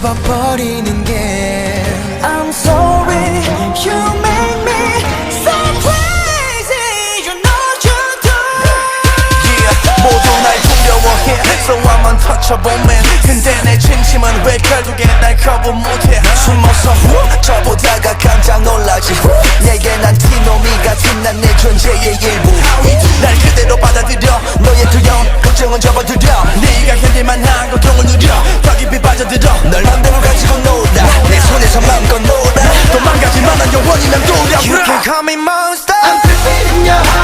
뒤집어버리는 게 I'm sorry you make me so crazy you know you do yeah, 모두 날 두려워해 So I'm untouchable man 근데 내 진심은 왜 결국엔 날 거부 못해 그래서 마음껏 놀아 도망가지만 난 영원히 맴돌아 You can call me monster I'm creeping in your heart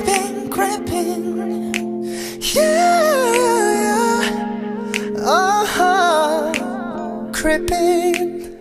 creeping, creeping. Yeah, yeah, yeah. Oh, creeping.